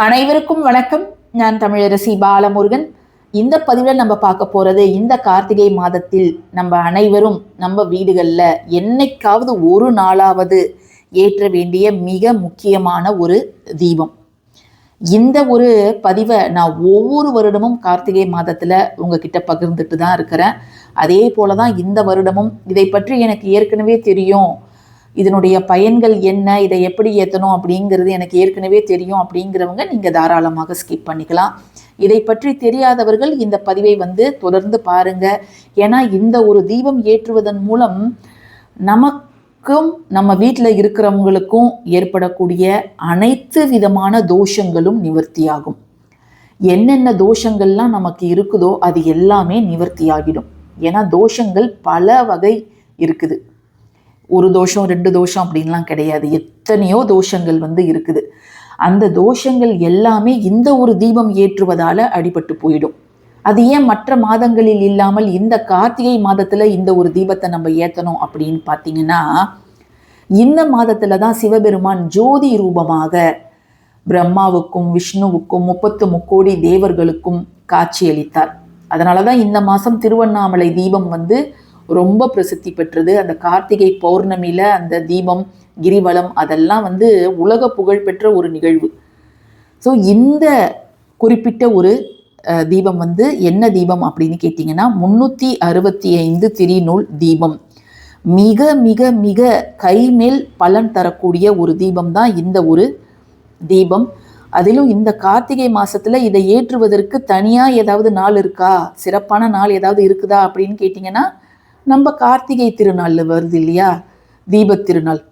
அனைவருக்கும் வணக்கம். நான் தமிழரசி பாலமுருகன். இந்த பதிவில் நம்ம பார்க்க போறது இந்த கார்த்திகை மாதத்தில் நம்ம அனைவரும் நம்ம வீடுகளில் என்னைக்காவது ஒரு நாளாவது ஏற்ற வேண்டிய மிக முக்கியமான ஒரு தீபம். இந்த ஒரு பதிவை நான் ஒவ்வொரு வருடமும் கார்த்திகை மாதத்தில் உங்ககிட்ட பகிர்ந்துட்டு தான் இருக்கிறேன். அதே போல தான் இந்த வருடமும் இதை பற்றி எனக்கு ஏற்கனவே தெரியும். இதனுடைய பயன்கள் என்ன? இதை எப்படி ஏற்றணும் அப்படிங்கிறது எனக்கு ஏற்கனவே தெரியும் அப்படிங்கிறவங்க நீங்கள் தாராளமாக ஸ்கிப் பண்ணிக்கலாம். இதை பற்றி தெரியாதவர்கள் இந்த பதிவை வந்து தொடர்ந்து பாருங்க. ஏன்னா இந்த ஒரு தீபம் ஏற்றுவதன் மூலம் நமக்கும் நம்ம வீட்டில் இருக்கிறவங்களுக்கும் ஏற்படக்கூடிய அனைத்து விதமான தோஷங்களும் நிவர்த்தியாகும். என்னென்ன தோஷங்கள்லாம் நமக்கு இருக்குதோ அது எல்லாமே நிவர்த்தியாகிடும். ஏன்னா தோஷங்கள் பல வகை இருக்குது. ஒரு தோஷம் ரெண்டு தோஷம் அப்படின்லாம் கிடையாது. எத்தனையோ தோஷங்கள் வந்து இருக்குது. அந்த தோஷங்கள் எல்லாமே இந்த ஒரு தீபம் ஏற்றுவதால் அடிபட்டு போயிடும். அது ஏன் மற்ற மாதங்களில் இல்லாமல் இந்த கார்த்திகை மாதத்தில் இந்த ஒரு தீபத்தை நம்ம ஏற்றணும் அப்படின்னு பார்த்தீங்கன்னா இந்த மாதத்தில் தான் சிவபெருமான் ஜோதி ரூபமாக பிரம்மாவுக்கும் விஷ்ணுவுக்கும் முப்பத்து முக்கோடி தேவர்களுக்கும் காட்சியளித்தார். அதனால தான் இந்த மாதம் திருவண்ணாமலை தீபம் வந்து ரொம்ப பிரசித்தி பெற்றது. அந்த கார்த்திகை பௌர்ணமியில் அந்த தீபம் கிரிவலம் அதெல்லாம் வந்து உலக புகழ்பெற்ற ஒரு நிகழ்வு. ஸோ இந்த குறிப்பிட்ட ஒரு தீபம் வந்து என்ன தீபம் அப்படின்னு கேட்டிங்கன்னா முந்நூற்றி அறுபத்தி ஐந்து திரிநூல் தீபம். மிக மிக மிக கைமேல் பலன் தரக்கூடிய ஒரு தீபம் தான் இந்த ஒரு தீபம். அதிலும் இந்த கார்த்திகை மாசத்துல இதை ஏற்றுவதற்கு தனியா ஏதாவது நாள் இருக்கா? சிறப்பான நாள் ஏதாவது இருக்குதா அப்படின்னு கேட்டிங்கன்னா நம்ம கார்த்திகை திருநாளில் வருது இல்லையா? தீபத் திருநாள்.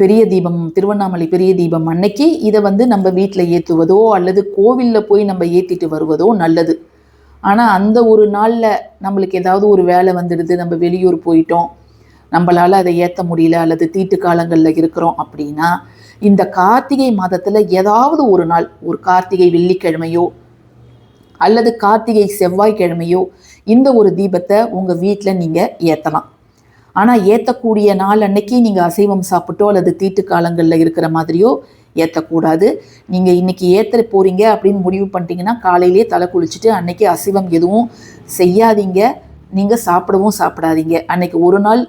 பெரிய தீபம் திருவண்ணாமலை பெரிய தீபம் அன்னைக்கு இதை வந்து நம்ம வீட்டில் ஏற்றுவதோ அல்லது கோவிலில் போய் நம்ம ஏற்றிட்டு வருவதோ நல்லது. ஆனால் அந்த ஒரு நாளில் நம்மளுக்கு ஏதாவது ஒரு வேலை வந்துடுது நம்ம வெளியூர் போயிட்டோம் நம்மளால் அதை ஏற்ற முடியல அல்லது தீட்டு காலங்களில் இருக்கிறோம் அப்படின்னா இந்த கார்த்திகை மாதத்தில் ஏதாவது ஒரு நாள் ஒரு கார்த்திகை வெள்ளிக்கிழமையோ அல்லது கார்த்திகை செவ்வாய்க்கிழமையோ இந்த ஒரு தீபத்தை உங்கள் வீட்டில் நீங்கள் ஏற்றலாம் ஆனால் ஏற்றக்கூடிய நாள் அன்னைக்கு நீங்கள் அசைவம் சாப்பிட்டோ அல்லது தீட்டு காலங்களில் இருக்கிற மாதிரியோ ஏற்றக்கூடாது நீங்கள் இன்றைக்கி ஏற்ற போகிறீங்க அப்படின்னு முடிவு பண்ணிட்டீங்கன்னா காலையிலேயே தலை குளிச்சுட்டு அன்னைக்கு அசைவம் எதுவும் செய்யாதீங்க. நீங்கள் சாப்பிடவும் சாப்பிடாதீங்க. அன்னைக்கு ஒரு நாள்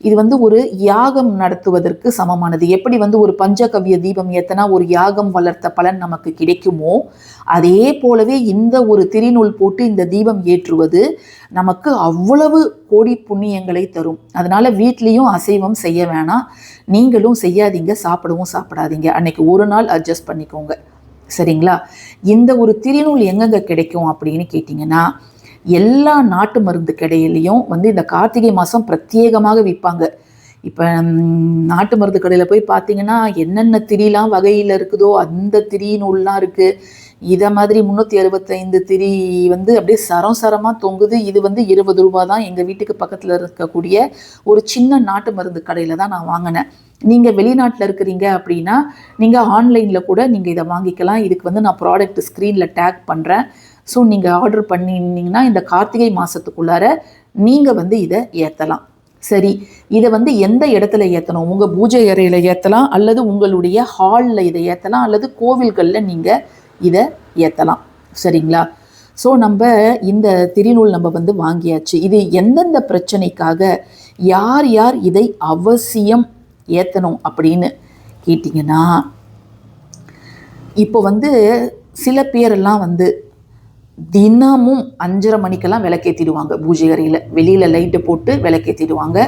இது வந்து ஒரு யாகம் நடத்துவதற்கு சமமானது. எப்படி வந்து ஒரு பஞ்சகவ்ய தீபம் ஏத்தனா ஒரு யாகம் வளர்த்த பலன் நமக்கு கிடைக்குமோ அதே போலவே இந்த ஒரு திரிநூல் போட்டு இந்த தீபம் ஏற்றுவது நமக்கு அவ்வளவு கோடி புண்ணியங்களை தரும். அதனால வீட்லேயும் அசைவம் செய்ய வேணாம். நீங்களும் செய்யாதீங்க சாப்பிடவும் சாப்பிடாதீங்க. அன்னைக்கு ஒரு நாள் அட்ஜஸ்ட் பண்ணிக்கோங்க. சரிங்களா? இந்த ஒரு திரிநூல் எங்கெங்க கிடைக்கும் அப்படின்னு கேட்டிங்கன்னா எல்லா நாட்டு மருந்து கடையிலையும் வந்து இந்த கார்த்திகை மாதம் பிரத்யேகமாக விற்பாங்க. இப்போ நாட்டு மருந்து கடையில் போய் பார்த்தீங்கன்னா என்னென்ன திரிலாம் வகையில் இருக்குதோ அந்த திரி நூல்லாம் இருக்குது இதை மாதிரி முந்நூற்றி அறுபத்தைந்து திரி வந்து அப்படியே சரம் சரமாக தொங்குது. இது வந்து இருபது ரூபா தான் எங்கள் வீட்டுக்கு பக்கத்தில் இருக்கக்கூடிய ஒரு சின்ன நாட்டு மருந்து கடையில் தான் நான் வாங்கினேன். நீங்கள் வெளிநாட்டில் இருக்கிறீங்க அப்படின்னா நீங்கள் ஆன்லைனில் கூட நீங்கள் இதை வாங்கிக்கலாம். இதுக்கு வந்து நான் ப்ராடக்ட் ஸ்க்ரீனில் டேக் பண்ணுறேன் ஸோ நீங்கள் ஆர்டர் பண்ணியிருந்தீங்கன்னா இந்த கார்த்திகை மாதத்துக்குள்ளார நீங்கள் வந்து இதை ஏற்றலாம் சரி இதை வந்து எந்த இடத்துல ஏற்றணும் உங்கள் பூஜை அறையில் ஏற்றலாம் அல்லது உங்களுடைய ஹாலில் இதை ஏற்றலாம் அல்லது கோவில்களில் நீங்கள் இதை ஏற்றலாம் சரிங்களா? ஸோ நம்ம இந்த திருநூல் நம்ம வந்து வாங்கியாச்சு. இது எந்தெந்த பிரச்சனைக்காக யார் யார் இதை அவசியம் ஏற்றணும் அப்படின்னு கேட்டிங்கன்னா இப்போ வந்து சில பேரெல்லாம் வந்து தினமும் அஞ்சரை மணிக்கெல்லாம் விளக்கேற்றிடுவாங்க பூஜை அறையில் வெளியில் லைட்டு போட்டு விளக்கேற்றிடுவாங்க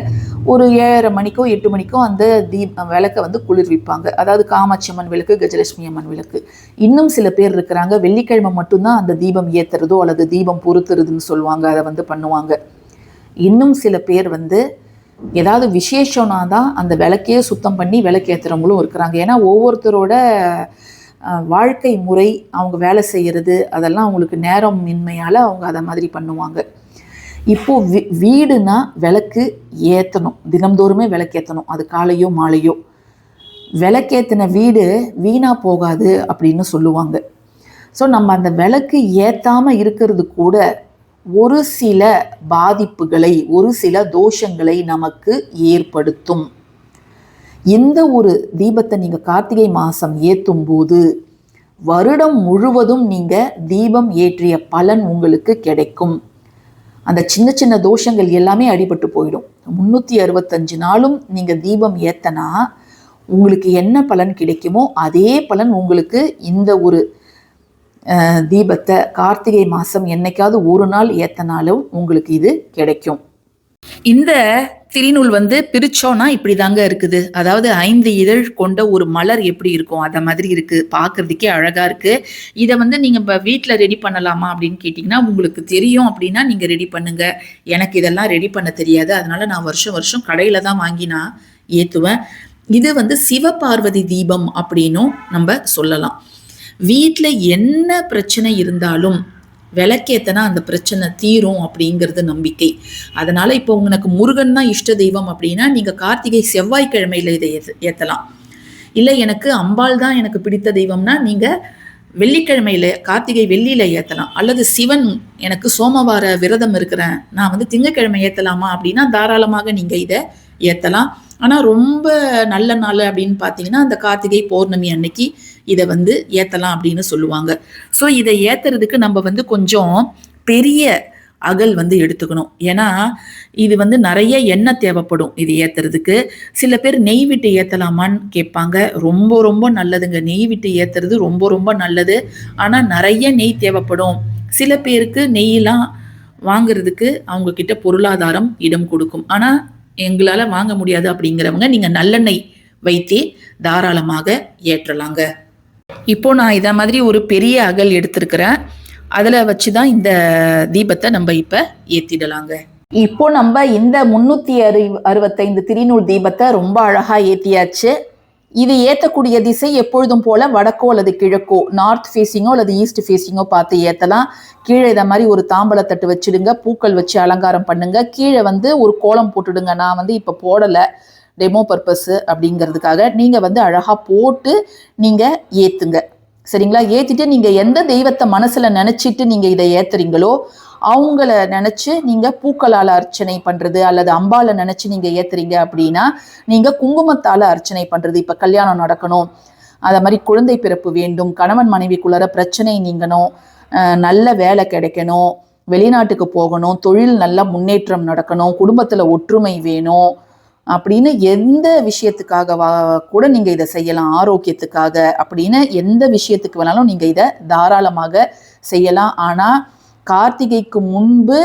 ஒரு ஏழரை மணிக்கோ எட்டு மணிக்கோ அந்த தீ விளக்கை வந்து குளிர்விப்பாங்க. அதாவது காமாட்சி அம்மன் விளக்கு கஜலட்சுமி அம்மன் விளக்கு. இன்னும் சில பேர் இருக்கிறாங்க. வெள்ளிக்கிழமை மட்டும்தான் அந்த தீபம் ஏற்றுறதோ அல்லது தீபம் பொறுத்துறதுன்னு சொல்லுவாங்க. அதை வந்து பண்ணுவாங்க. இன்னும் சில பேர் வந்து ஏதாவது விசேஷம்னா தான் அந்த விளக்கையே சுத்தம் பண்ணி விளக்கேற்றுறவங்களும் இருக்கிறாங்க. ஏன்னா ஒவ்வொருத்தரோட வாழ்க்கை முறை அவங்க வேலை செய்கிறது அதெல்லாம் அவங்களுக்கு நேரம் மின்மையால் அவங்க அதை மாதிரி பண்ணுவாங்க. இப்போது வீ வீடுனா விளக்கு ஏற்றணும் தினம்தோறுமே விளக்கேற்றணும் அது காலையோ மாலையோ. விளக்கேற்றின வீடு வீணாக போகாது அப்படின்னு சொல்லுவாங்க. ஸோ நம்ம அந்த விளக்கு ஏற்றாமல் இருக்கிறது கூட ஒரு சில பாதிப்புகளை ஒரு சில தோஷங்களை நமக்கு ஏற்படுத்தும். இந்த ஒரு தீபத்தை நீங்கள் கார்த்திகை மாதம் ஏற்றும் போது வருடம் முழுவதும் நீங்கள் தீபம் ஏற்றிய பலன் உங்களுக்கு கிடைக்கும். அந்த சின்ன சின்ன தோஷங்கள் எல்லாமே அடிபட்டு போயிடும். முந்நூற்றி அறுபத்தஞ்சு நாளும் நீங்கள் தீபம் ஏத்தனா உங்களுக்கு என்ன பலன் கிடைக்குமோ அதே பலன் உங்களுக்கு இந்த ஒரு தீபத்தை கார்த்திகை மாதம் என்னைக்காவது ஒரு நாள் ஏத்தனாலும் உங்களுக்கு இது கிடைக்கும். இந்த திரிநூல் வந்து பிரிச்சோன்னா இப்படி தாங்க இருக்குது. அதாவது ஐந்து இதழ் கொண்ட ஒரு மலர் எப்படி இருக்கும்? அதை மாதிரி இருக்கு. பார்க்கறதுக்கே அழகா இருக்கு. இதை வந்து நீங்க இப்போ வீட்டில் ரெடி பண்ணலாமா அப்படின்னு கேட்டிங்கன்னா உங்களுக்கு தெரியும் அப்படின்னா நீங்க ரெடி பண்ணுங்க. எனக்கு இதெல்லாம் ரெடி பண்ண தெரியாது. அதனால நான் வருஷம் வருஷம் கடையில தான் வாங்கி நான் ஏத்துவேன். இது வந்து சிவபார்வதி தீபம் அப்படின்னும் நம்ம சொல்லலாம். வீட்டில் என்ன பிரச்சனை இருந்தாலும் விளக்கேத்தனா அந்த பிரச்சனை தீரும் அப்படிங்கிறது நம்பிக்கை. அதனால இப்போ உங்களுக்கு முருகன் தான் இஷ்ட தெய்வம் அப்படின்னா நீங்க கார்த்திகை செவ்வாய்க்கிழமையில இதை ஏத்தலாம். இல்லை எனக்கு அம்பாள் தான் எனக்கு பிடித்த தெய்வம்னா நீங்க வெள்ளிக்கிழமையில கார்த்திகை வெள்ளியில ஏத்தலாம். அல்லது சிவன் எனக்கு சோமவார விரதம் இருக்கிறேன் நான் வந்து திங்கக்கிழமை ஏத்தலாமா அப்படின்னா தாராளமாக நீங்க இதை ஏத்தலாம். ஆனா ரொம்ப நல்ல நாள் அப்படின்னு பார்த்தீங்கன்னா அந்த கார்த்திகை பௌர்ணமி அன்னைக்கு இதை வந்து ஏத்தலாம் அப்படின்னு சொல்லுவாங்க. ஸோ இதை ஏத்துறதுக்கு நம்ம வந்து கொஞ்சம் பெரிய அகல் வந்து எடுத்துக்கணும். ஏன்னா இது வந்து நிறைய எண்ணெய் தேவைப்படும் இது ஏத்துறதுக்கு. சில பேர் நெய் விட்டு ஏத்தலாமான்னு கேட்பாங்க. ரொம்ப ரொம்ப நல்லதுங்க. நெய் விட்டு ஏத்துறது ரொம்ப ரொம்ப நல்லது. ஆனா நிறைய நெய் தேவைப்படும். சில பேருக்கு நெய்யெலாம் வாங்குறதுக்கு அவங்க கிட்ட பொருளாதாரம் இடம் கொடுக்கும். ஆனா எங்களால வாங்க முடியாது அப்படிங்கிறவங்க நீங்க நல்லெண்ணெய் வைத்தே தாராளமாக ஏற்றலாங்க. இப்போ நான் இதை மாதிரி ஒரு பெரிய அகல் எடுத்திருக்கிறேன். அதில் வச்சு தான் இந்த தீபத்தை நம்ம இப்போ ஏற்றிடலாங்க இப்போ நம்ம இந்த முந்நூற்றி அறு அறுபத்தைந்து திரிநூல் தீபத்தை ரொம்ப அழகாக ஏற்றியாச்சு இது ஏற்றக்கூடிய திசை எப்பொழுதும் போல வடக்கோ அல்லது கிழக்கோ நார்த் ஃபேஸிங்கோ அல்லது ஈஸ்ட் ஃபேஸிங்கோ பார்த்து ஏற்றலாம் கீழே இதை மாதிரி ஒரு தாம்பலத்தட்டு வச்சிடுங்க. பூக்கள் வச்சு அலங்காரம் பண்ணுங்க. கீழே வந்து ஒரு கோலம் போட்டுடுங்க. நான் வந்து இப்போ போடலை. டெமோ பர்பஸ்ஸு அப்படிங்கிறதுக்காக நீங்கள் வந்து அழகாக போட்டு நீங்கள் ஏற்றுங்க சரிங்களா? ஏற்றிட்டு நீங்கள் எந்த தெய்வத்தை மனசில் நினச்சிட்டு நீங்கள் இதை ஏற்றுறீங்களோ அவங்கள நினச்சி நீங்கள் பூக்களால் அர்ச்சனை பண்ணுறது அல்லது அம்பால நினச்சி நீங்கள் ஏற்றுறீங்க அப்படின்னா நீங்கள் குங்குமத்தால் அர்ச்சனை பண்ணுறது இப்போ கல்யாணம் நடக்கணும். அதை மாதிரி குழந்தை பிறப்பு வேண்டும். கணவன் மனைவிக்குள்ளார பிரச்சனை நீங்கணும். நல்ல வேலை கிடைக்கணும். வெளிநாட்டுக்கு போகணும். தொழில் நல்ல முன்னேற்றம் நடக்கணும். குடும்பத்தில் ஒற்றுமை வேணும். அப்படின்னு எந்த விஷயத்துக்காக வா- கூட நீங்கள் இதை செய்யலாம் ஆரோக்கியத்துக்காக அப்படின்னு எந்த விஷயத்துக்கு வேணாலும் நீங்கள் இதை தாராளமாக செய்யலாம். ஆனால் கார்த்திகைக்கு முன்பு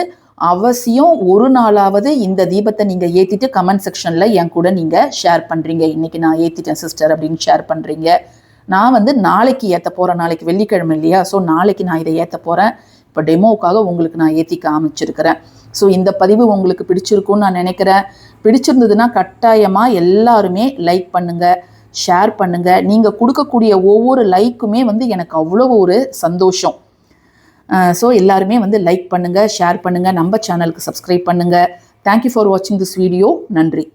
அவசியம் ஒரு நாளாவது இந்த தீபத்தை நீங்கள் ஏற்றிட்டு கமெண்ட் செக்ஷனில் என் கூட நீங்கள் ஷேர் பண்ணுறீங்க இன்னைக்கு நான் ஏற்றிட்டேன் சிஸ்டர் அப்படின்னு ஷேர் பண்ணுறீங்க நான் வந்து நாளைக்கு ஏற்ற போகிறேன் நாளைக்கு வெள்ளிக்கிழமை இல்லையா? ஸோ நாளைக்கு நான் இதை ஏற்ற போகிறேன் இப்போ டெமோவுக்காக உங்களுக்கு நான் ஏற்றி காமிச்சிருக்கிறேன். ஸோ இந்த பதிவு உங்களுக்கு பிடிச்சிருக்கும்னு நான் நினைக்கிறேன். பிடிச்சிருந்ததுன்னா கட்டாயமாக எல்லாருமே லைக் பண்ணுங்கள் ஷேர் பண்ணுங்கள் நீங்கள் கொடுக்கக்கூடிய ஒவ்வொரு லைக்குமே வந்து எனக்கு அவ்வளோ ஒரு சந்தோஷம். ஸோ எல்லாருமே வந்து லைக் பண்ணுங்கள் ஷேர் பண்ணுங்கள் நம்ம சேனலுக்கு சப்ஸ்கிரைப் பண்ணுங்கள் தேங்க்யூ ஃபார் வாட்சிங் திஸ் வீடியோ நன்றி.